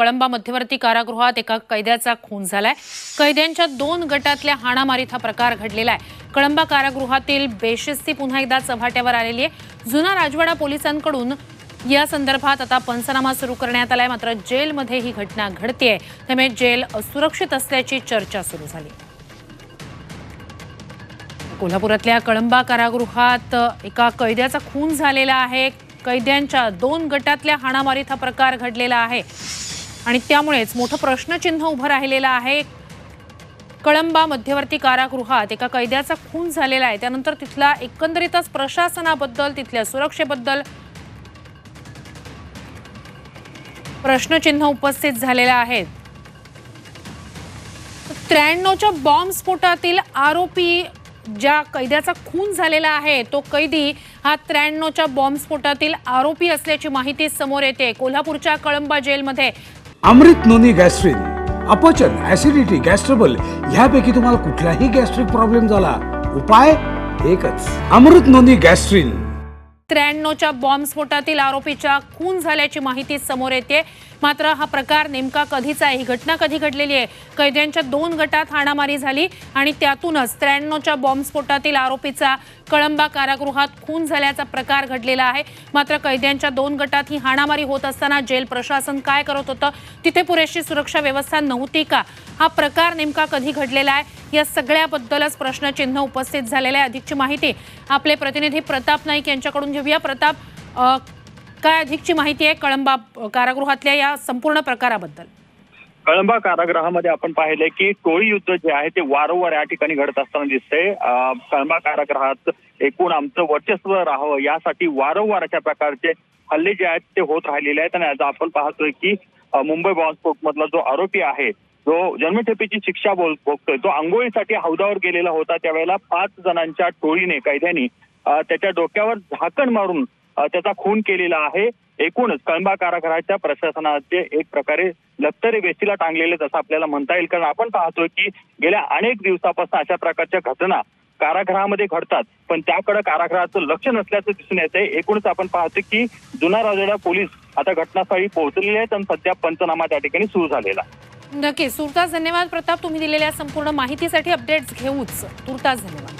कळंबा मध्यवर्ती कारागृहात एका कैद्याचा खून झालाय. कैद्यांच्या दोन गटातल्या हाणामारीत हा प्रकार घडलेला आहे. कळंबा कारागृहातील बेशिस्ती पुन्हा एकदा चव्हाट्यावर आलेली आहे. जुना राजवाडा पोलिसांकडून या संदर्भात आता पंचनामा सुरू करण्यात आलाय. मात्र जेलमध्ये ही घटना घडतेय. त्यामुळे जेल असुरक्षित असल्याची चर्चा सुरू झाली. कोल्हापुरातल्या कळंबा कारागृहात एका कैद्याचा खून झालेला आहे. कैद्यांच्या दोन गटातल्या हाणामारीत हा प्रकार घडलेला आहे. आणि त्यामुळेच मोठं प्रश्नचिन्ह उभं राहिलेलं आहे. कळंबा मध्यवर्ती कारागृहात एका कैद्याचा खून झालेला आहे. त्यानंतर तिथला एकंदरीतच प्रशासनाबद्दल तिथल्या सुरक्षेबद्दल प्रश्नचिन्ह उपस्थित झालेलं आहे. त्र्याण्णवच्या बॉम्बस्फोटातील आरोपी ज्या कैद्याचा खून झालेला आहे तो कैदी हा त्र्याण्णवच्या बॉम्बस्फोटातील आरोपी असल्याची माहिती समोर येते. कोल्हापूरच्या कळंबा जेलमध्ये अमृत नोनी गॅस्ट्रिन अपचन ऍसिडिटी गॅस्ट्रबल ह्यापैकी तुम्हाला कुठलाही गॅस्ट्रिक प्रॉब्लेम झाला उपाय एकच अमृत नोनी गॅस्ट्रिन. त्र्याण्णवच्या बॉम्बस्फोटातील आरोपीच्या खून झाल्याची माहिती समोर येते. मात्र हा प्रकार नेमका कधीचा आहे? ही घटना कधी घडलेली आहे? कैद्यांच्या दोन गटात हाणामारी झाली आणि त्यातूनच त्र्याण्णवच्या बॉम्बस्फोटातील आरोपीचा कळंबा कारागृहात खून झाल्याचा प्रकार घडलेला आहे. मात्र कैद्यांच्या दोन गटात ही हाणामारी होत असताना जेल प्रशासन काय करत होतं तिथे पुरेशी सुरक्षा व्यवस्था नव्हती का? हा प्रकार नेमका कधी घडलेला आहे? या सगळ्याबद्दलच प्रश्नचिन्ह उपस्थित झालेलं आहे. अधिकची माहिती आपले प्रतिनिधी प्रताप नाईक यांच्याकडून घेऊया. प्रताप काय अधिकची माहिती आहे कळंबा कारागृहातल्या या संपूर्ण प्रकाराबद्दल? कळंबा कारागृहामध्ये आपण पाहिले की टोळी युद्ध जे आहे ते वारंवार या ठिकाणी घडत असताना दिसते कळंबा कारागृहात एकूण आमचं वर्चस्व राहावं यासाठी वारंवार अशा प्रकारचे हल्ले जे आहेत ते होत राहिलेले आहेत. आणि आज आपण पाहतोय की मुंबई बॉम्बस्फोट मधला जो आरोपी आहे जो जन्मठेपेची शिक्षा बोल भोगतोय तो आंघोळीसाठी हौदावर गेलेला होता. त्यावेळेला पाच जणांच्या टोळीने कैद्यांनी त्याच्या डोक्यावर झाकण मारून त्याचा खून केलेला आहे. एकूणच कळंबा कारागृहाच्या प्रशासनाचे एक प्रकारे लष्करी वेशीला टांगलेले जसं आपल्याला म्हणता येईल. कारण आपण पाहतोय की गेल्या अनेक दिवसापासून अशा प्रकारच्या घटना कारागृहामध्ये घडतात. पण त्याकडे कारागृहाचं लक्ष नसल्याचं दिसून येतंय. एकूणच आपण पाहतो की जुना राजवाडा पोलीस आता घटनास्थळी पोहोचलेले आहेत आणि सध्या पंचनामा त्या ठिकाणी सुरू झालेला नक्कीच. तुर्तास धन्यवाद प्रताप. तुम्ही दिलेल्या संपूर्ण माहितीसाठी अपडेट्स घेऊच. तुर्तास धन्यवाद.